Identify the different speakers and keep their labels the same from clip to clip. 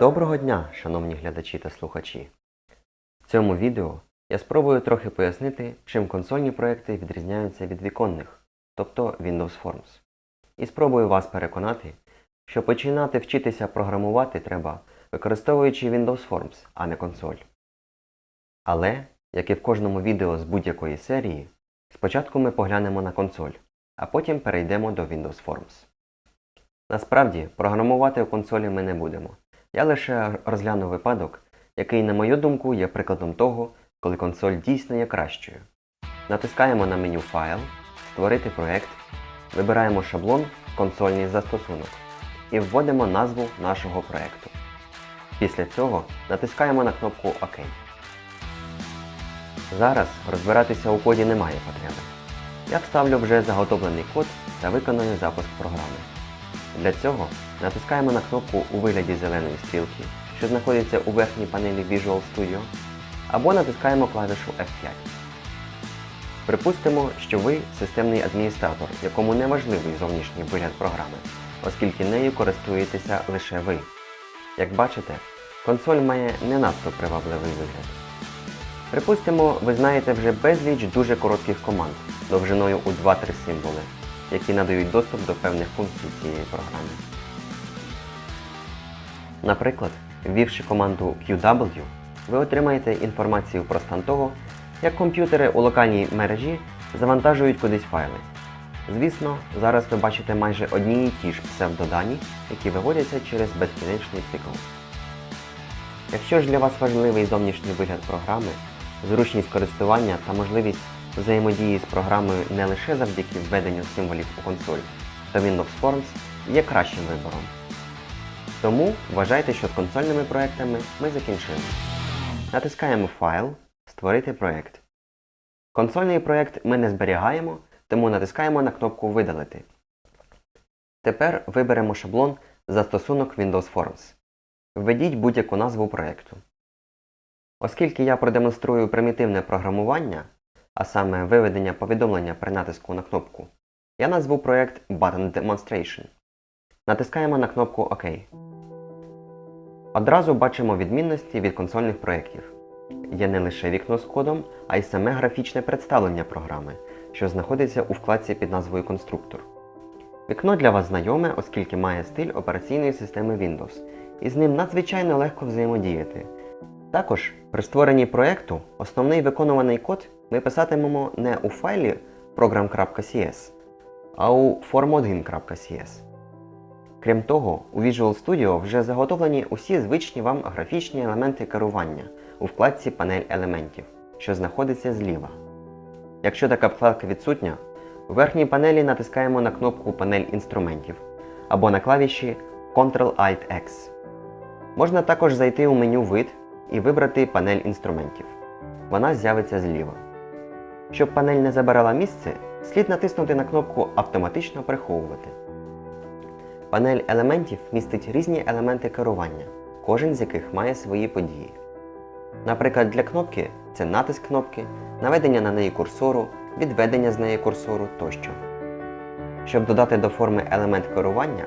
Speaker 1: Доброго дня, шановні глядачі та слухачі! В цьому відео я спробую трохи пояснити, чим консольні проекти відрізняються від віконних, тобто Windows Forms. І спробую вас переконати, що починати вчитися програмувати треба, використовуючи Windows Forms, а не консоль. Але, як і в кожному відео з будь-якої серії, спочатку ми поглянемо на консоль, а потім перейдемо до Windows Forms. Насправді, програмувати у консолі ми не будемо. Я лише розгляну випадок, який, на мою думку, є прикладом того, коли консоль дійсно є кращою. Натискаємо на меню Файл, Створити проект, вибираємо шаблон Консольний застосунок і вводимо назву нашого проекту. Після цього натискаємо на кнопку ОК. Зараз розбиратися у коді немає потреби. Я вставлю вже заготовлений код та виконую запуск програми. Для цього натискаємо на кнопку у вигляді зеленої стрілки, що знаходиться у верхній панелі Visual Studio, або натискаємо клавішу F5. Припустимо, що ви системний адміністратор, якому не важливий зовнішній вигляд програми, оскільки нею користуєтеся лише ви. Як бачите, консоль має не надто привабливий вигляд. Припустимо, ви знаєте вже безліч дуже коротких команд довжиною у 2-3 символи, які надають доступ до певних функцій цієї програми. Наприклад, ввівши команду QW, ви отримаєте інформацію про стан того, як комп'ютери у локальній мережі завантажують кудись файли. Звісно, зараз ви бачите майже одні і ті ж псевдодані, які виводяться через безкінечний цикл. Якщо ж для вас важливий зовнішній вигляд програми, зручність користування та можливість взаємодії з програмою не лише завдяки введенню символів у консоль, то Windows Forms є кращим вибором. Тому вважайте, що з консольними проектами ми закінчили. Натискаємо Файл, Створити проект. Консольний проект ми не зберігаємо, тому натискаємо на кнопку Видалити. Тепер виберемо шаблон Застосунок Windows Forms. Введіть будь-яку назву проекту. Оскільки я продемонструю примітивне програмування, а саме виведення повідомлення при натиску на кнопку, я назву проект Button Demonstration. Натискаємо на кнопку ОК. Одразу бачимо відмінності від консольних проєктів. Є не лише вікно з кодом, а й саме графічне представлення програми, що знаходиться у вкладці під назвою Конструктор. Вікно для вас знайоме, оскільки має стиль операційної системи Windows, і з ним надзвичайно легко взаємодіяти. Також при створенні проєкту основний виконуваний код ми писатимемо не у файлі program.cs, а у form1.cs. Крім того, у Visual Studio вже заготовлені усі звичні вам графічні елементи керування у вкладці Панель елементів, що знаходиться зліва. Якщо така вкладка відсутня, у верхній панелі натискаємо на кнопку Панель інструментів або на клавіші Ctrl-Alt-X. Можна також зайти у меню Вид і вибрати панель інструментів. Вона з'явиться зліва. Щоб панель не забирала місце, слід натиснути на кнопку Автоматично приховувати. Панель елементів містить різні елементи керування, кожен з яких має свої події. Наприклад, для кнопки це натиск кнопки, наведення на неї курсору, відведення з неї курсору тощо. Щоб додати до форми елемент керування,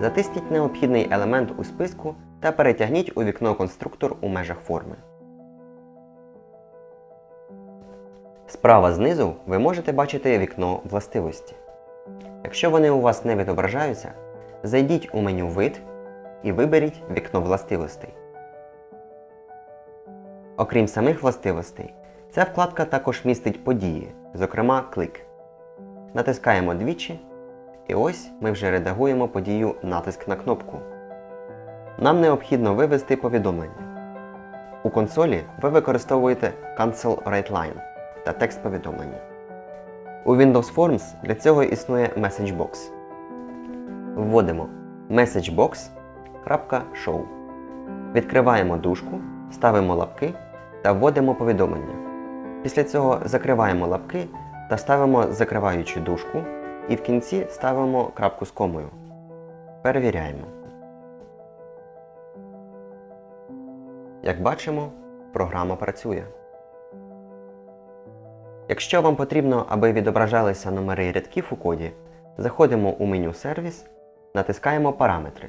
Speaker 1: затисніть необхідний елемент у списку та перетягніть у вікно конструктор у межах форми. Справа знизу ви можете бачити вікно властивості. Якщо вони у вас не відображаються, зайдіть у меню Вид і виберіть вікно властивостей. Окрім самих властивостей, ця вкладка також містить події, зокрема клик. Натискаємо двічі, і ось ми вже редагуємо подію натиск на кнопку. Нам необхідно вивести повідомлення. У консолі ви використовуєте Cancel WriteLine та текст повідомлення. У Windows Forms для цього існує MessageBox. Вводимо messagebox.show. Відкриваємо дужку, ставимо лапки та вводимо повідомлення. Після цього закриваємо лапки та ставимо закриваючу дужку і в кінці ставимо крапку з комою. Перевіряємо. Як бачимо, програма працює. Якщо вам потрібно, аби відображалися номери рядків у коді, заходимо у меню Сервіс, натискаємо Параметри.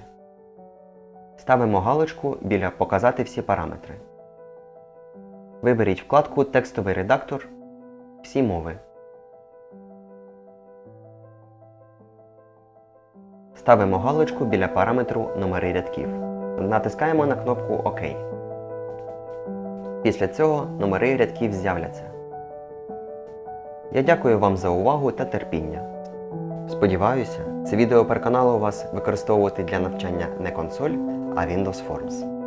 Speaker 1: Ставимо галочку біля Показати всі параметри. Виберіть вкладку Текстовий редактор Всі мови. Ставимо галочку біля параметру Номери рядків. Натискаємо на кнопку ОК. Після цього номери рядків з'являться. Я дякую вам за увагу та терпіння. Сподіваюся, це відео переконало вас використовувати для навчання не консоль, а Windows Forms.